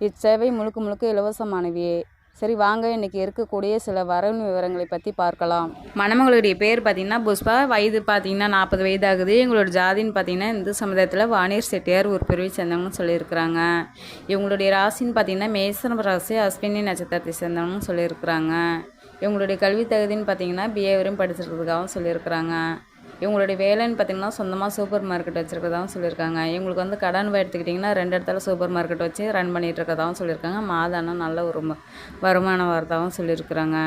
இச்சேவை முழுக்க முழுக்க இலவசமானவையே. சரி வாங்க இன்னைக்கு இருக்கக்கூடிய சில வரவு விவரங்களை பற்றி பார்க்கலாம். மணமகளுடைய பேர் பார்த்திங்கன்னா புஷ்பா. வயது பார்த்தீங்கன்னா நாற்பது வயது ஆகுது எங்களோட ஜாதின்னு பார்த்தீங்கன்னா இந்து சமுதாயத்தில் வாணியர் செட்டியார் ஒரு பிரிவை சேர்ந்தவங்கன்னு சொல்லியிருக்கிறாங்க. இவங்களுடைய ராசின்னு பார்த்திங்கன்னா மேசன ராசி அஸ்வினி நட்சத்திரத்தை சேர்ந்தவங்கன்னு சொல்லியிருக்கிறாங்க. இவங்களுடைய கல்வி தகுதின்னு பார்த்தீங்கன்னா பிஏவரும் படிச்சிருக்கிறதுக்காகவும் சொல்லியிருக்கிறாங்க. இவங்களுடைய வேலைன்னு பார்த்தீங்கன்னா சொந்தமாக சூப்பர் மார்க்கெட் வச்சுருக்கதாகவும் சொல்லியிருக்காங்க. இவங்களுக்கு வந்து கடன் எடுத்துக்கிட்டிங்கன்னா ரெண்டு இடத்துல சூப்பர் மார்க்கெட் வச்சு ரன் பண்ணிகிட்டு இருக்கதாகவும் சொல்லியிருக்காங்க. மாதானம் நல்ல ஒரு வருமானம் வரதாகவும் சொல்லியிருக்கிறாங்க.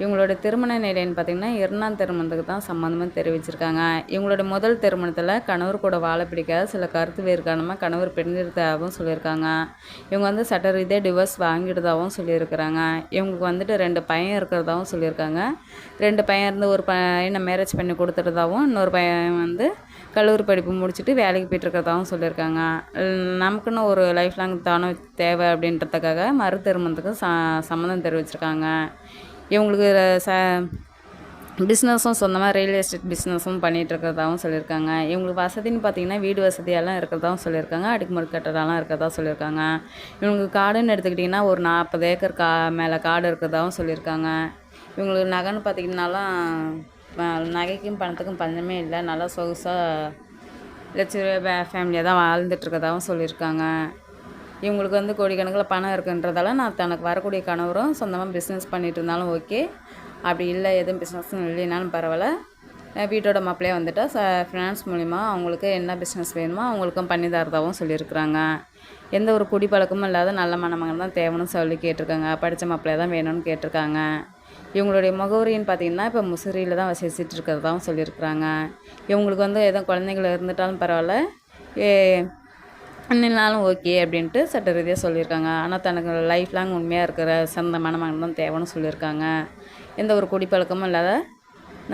இவங்களோட திருமண நிலைன்னு பார்த்தீங்கன்னா இரண்டாம் திருமணத்துக்கு தான் சம்மந்தமாக தெரிவிச்சிருக்காங்க. இவங்களோட முதல் திருமணத்தில் கணவர் கூட வாழ பிடிக்காத சில கருத்து வேறு காரணமாக கணவர் பிரிஞ்சிருந்ததாகவும் சொல்லியிருக்காங்க. இவங்க வந்து சட்ட ரீதியாக டிவோர்ஸ் வாங்கிடுதாகவும் சொல்லியிருக்கிறாங்க. இவங்களுக்கு வந்துட்டு ரெண்டு பையன் இருக்கிறதாகவும் சொல்லியிருக்காங்க. ரெண்டு பையன் இருந்து ஒரு பையனை மேரேஜ் பண்ணி கொடுத்துட்டதாகவும் இன்னொரு பையன் வந்து கல்லூரி படிப்பு முடிச்சுட்டு வேலைக்கு போயிட்டுருக்கிறதாகவும் சொல்லியிருக்காங்க. நமக்குன்னு ஒரு லைஃப் லாங் தானம் தேவை அப்படின்றதுக்காக மறு திருமணத்துக்கு ச சம்மந்தம் தெரிவிச்சிருக்காங்க. இவங்களுக்கு ச பிஸ்னஸும் சொந்தமாக ரியல் எஸ்டேட் பிஸ்னஸும் பண்ணிகிட்ருக்கிறதாகவும் சொல்லியிருக்காங்க. இவங்களுக்கு வசதின்னு பார்த்தீங்கன்னா வீடு வசதியெல்லாம் இருக்கிறதாகவும் சொல்லியிருக்காங்க. அடுக்குமுறை கட்டடம்லாம் இருக்கிறதா சொல்லியிருக்காங்க. இவங்களுக்கு காடுன்னு எடுத்துக்கிட்டிங்கன்னா ஒரு நாற்பது ஏக்கர் கா மேலே காடு இருக்கிறதாகவும் சொல்லியிருக்காங்க. இவங்களுக்கு நகைன்னு பார்த்தீங்கன்னாலாம் நகைக்கும் பணத்துக்கும் பஞ்சமே இல்லை. நல்லா சொகுசாக லட்சுமி ஃபேமிலியாக தான் வாழ்ந்துட்டுருக்கதாகவும் சொல்லியிருக்காங்க. இவங்களுக்கு வந்து கோடிக்கணக்கில் பணம் இருக்குன்றதால நான் தனக்கு வரக்கூடிய கணவரும் சொந்தமாக பிஸ்னஸ் பண்ணிட்டு இருந்தாலும் ஓகே அப்படி இல்லை எதுவும் பிஸ்னஸ்னு இல்லைனாலும் பரவாயில்ல. வீட்டோட மாப்பிள்ளையே வந்துட்டால் ச ஃபினான்ஸ் மூலிமா அவங்களுக்கு என்ன பிஸ்னஸ் வேணுமோ அவங்களுக்கும் பண்ணி தரதாகவும் சொல்லியிருக்கிறாங்க. எந்த ஒரு குடிப்பழக்கமும் இல்லாத நல்ல மணமகன் தான் தேவைன்னு சொல்லி கேட்டிருக்காங்க. படித்த மாப்பிள்ளைய தான் வேணும்னு கேட்டிருக்காங்க. இவங்களுடைய முகவரின்னு பார்த்தீங்கன்னா இப்போ முசிறியில் தான் வசிச்சுட்டு இருக்கிறதாவும் சொல்லியிருக்கிறாங்க. இவங்களுக்கு வந்து எதுவும் குழந்தைங்கள இருந்துட்டாலும் பரவாயில்ல. நின்னாலும் ஓகே அப்படின்ட்டு சட்ட ரீதியாக சொல்லியிருக்காங்க. ஆனால் தனக்கு லைஃப் லாங் உண்மையாக இருக்கிற சிறந்த மணமகன் தான் தேவைன்னு சொல்லியிருக்காங்க. எந்த ஒரு குடிப்பழக்கமும் இல்லாத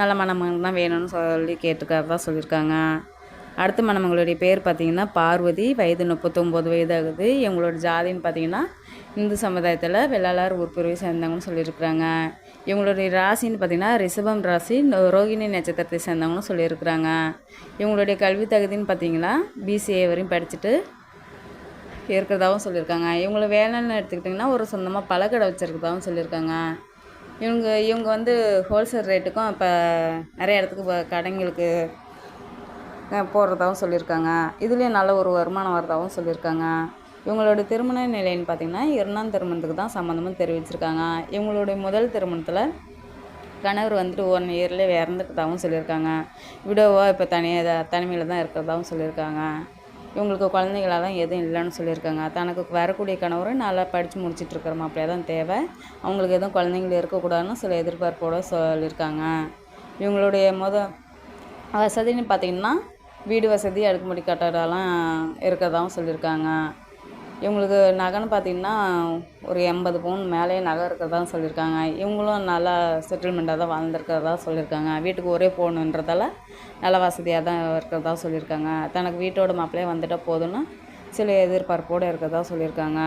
நல்ல மணமகன் தான் வேணும்னு சொல்லி கேட்டுக்கிறதா சொல்லியிருக்காங்க. அடுத்த மணமகளுடைய பேர் பார்த்தீங்கன்னா பார்வதி. வயது முப்பத்தொம்போது வயது ஆகுது இவங்களோட ஜாதின்னு பார்த்தீங்கன்னா இந்து சமுதாயத்தில் வெள்ளாளர் உட்பிரிவை சேர்ந்தவங்கன்னு சொல்லியிருக்கிறாங்க. இவங்களுடைய ராசின்னு பார்த்தீங்கன்னா ரிஷபம் ராசி ரோகிணி நட்சத்திரத்தை சேர்ந்தவங்கன்னு சொல்லியிருக்கிறாங்க. இவங்களுடைய கல்வி தகுதின்னு பார்த்தீங்கன்னா பிசிஏ வரையும் படிச்சுட்டு இருக்கிறதாவும் சொல்லியிருக்காங்க. இவங்கள வேலைன்னு எடுத்துக்கிட்டிங்கன்னா ஒரு சொந்தமாக பழக்கடை வச்சுருக்கதாகவும் சொல்லியிருக்காங்க. இவங்க இவங்க வந்து ஹோல்சேல் ரேட்டுக்கும் இப்போ நிறைய இடத்துக்கு இப்போ கடைங்களுக்கு போடுறதாகவும் சொல்லியிருக்காங்க. இதுலேயும் நல்ல ஒரு வருமானம் வரதாகவும் சொல்லியிருக்காங்க. இவங்களோட திருமண நிலைன்னு பார்த்தீங்கன்னா இரண்டாம் திருமணத்துக்கு தான் சம்மந்தமும் தெரிவிச்சிருக்காங்க. இவங்களுடைய முதல் திருமணத்தில் கணவர் வந்துட்டு ஒன் இயர்லேயே இறந்துட்டதாகவும் சொல்லியிருக்காங்க. விடோவாக இப்போ தனியாக தனிமையில் தான் இருக்கிறதாகவும் சொல்லியிருக்காங்க. இவங்களுக்கு குழந்தைகளெல்லாம் எதுவும் இல்லைன்னு சொல்லியிருக்காங்க. தனக்கு வரக்கூடிய கணவரும் நல்லா படித்து முடிச்சிட்டு இருக்கிற தான் தேவை. அவங்களுக்கு எதுவும் குழந்தைங்கள இருக்கக்கூடாதுன்னு சில எதிர்பார்ப்போட சொல்லியிருக்காங்க. இவங்களுடைய முத வசதின்னு பார்த்தீங்கன்னா வீடு வசதி அடுக்குமுடி கட்டடம்லாம் இருக்கதாகவும் சொல்லியிருக்காங்க. இவங்களுக்கு நகைன்னு பார்த்தீங்கன்னா ஒரு எண்பது பவுன் மேலேயே நகை இருக்கிறதா சொல்லியிருக்காங்க. இவங்களும் நல்லா செட்டில்மெண்ட்டாக தான் வாழ்ந்துருக்கிறதா சொல்லியிருக்காங்க. வீட்டுக்கு ஒரே போகணுன்றதால நல்ல வசதியாக தான் இருக்கிறதா சொல்லியிருக்காங்க. தனக்கு வீட்டோட மாப்பிள்ளையே வந்துட்டால் போதும்னு சில எதிர்பார்ப்போடு இருக்கிறதா சொல்லியிருக்காங்க.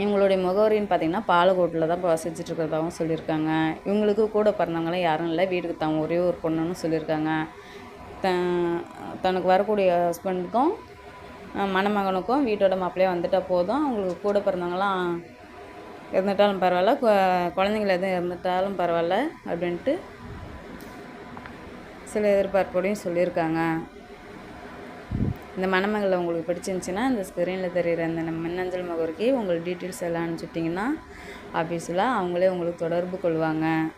இவங்களுடைய முகவரின்னு பார்த்தீங்கன்னா பாலக்கோட்டில் தான் இப்போ வசிச்சுட்டு இருக்கிறதாகவும் சொல்லியிருக்காங்க. இவங்களுக்கு கூட பிறந்தவங்களாம் யாரும் இல்லை. வீட்டுக்கு தான் ஒரே ஒரு பொண்ணுன்னு சொல்லியிருக்காங்க. த தனக்கு வரக்கூடிய ஹஸ்பண்டுக்கும் மணமகனுக்கும் வீட்டோட மாப்பிள்ளையே வந்துட்டால் போதும். அவங்களுக்கு கூட பிறந்தவங்களாம் இருந்துட்டாலும் பரவாயில்ல. கு- குழந்தைங்கள எதுவும் இருந்துட்டாலும் பரவாயில்ல அப்படின்ட்டு சில எதிர்பார்ப்போடையும் சொல்லியிருக்காங்க. இந்த மணமகளை உங்களுக்கு பிடிச்சிருந்துச்சின்னா இந்த ஸ்க்ரீனில் தெரிகிற அந்த நம்ம மின்னஞ்சல் முகவரிக்கு உங்கள் டீட்டெயில்ஸ் எல்லாம் அனுப்பிச்சுட்டிங்கன்னா ஆஃபீஸில் அவங்களே உங்களுக்கு தொடர்பு கொள்வாங்க.